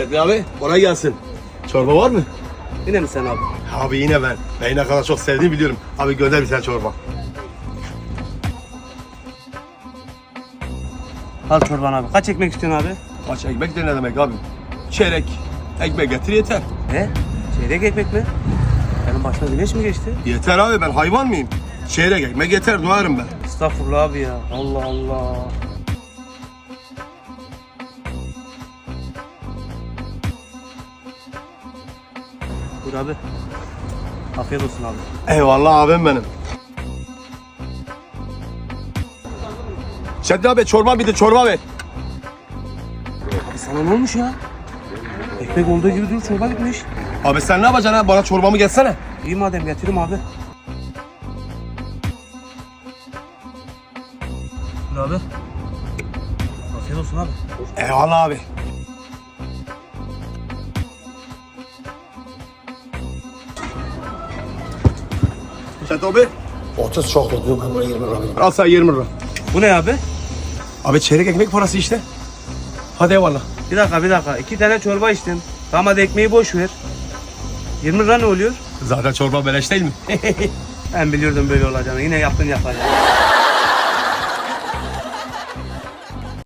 Şevki abi kolay gelsin. Çorba var mı? Yine mi sen abi? Abi yine ben. Beni ne kadar çok sevdiğini biliyorum. Abi gönder bir tane çorba. Al çorban abi. Kaç ekmek istiyorsun abi? Kaç ekmek de ne demek abi? Çeyrek. Ekmek getir yeter. Ne? Çeyrek ekmek mi? Benim başıma güneş mi geçti? Yeter abi ben hayvan mıyım? Çeyrek ekmek yeter duvarım ben. Estağfurullah abi ya. Allah Allah. Buyur abi. Afiyet olsun abi. Eyvallah abim benim. Şevki abi çorba bir de çorba ver. Abi sana ne olmuş ya? Ekmek olduğu gibi dur çorba gitmiş. Abi sen ne yapacaksın ha? Bana çorbamı gelsene. İyi madem getireyim abi. Buyur abi. Afiyet olsun abi. Eyvallah abi. Şevki abi. 30 çok tuttum ben buraya 20 lira vereyim. Al sen 20 lira. Bu ne abi? Abi çeyrek ekmek parası işte. Hadi eyvallah. Bir dakika bir dakika. İki tane çorba içtin. Tamam hadi ekmeği boş ver. 20 lira ne oluyor? Zaten çorba beleş değil mi? Ben biliyordum böyle olacağını. Yine yaptın yapacağını.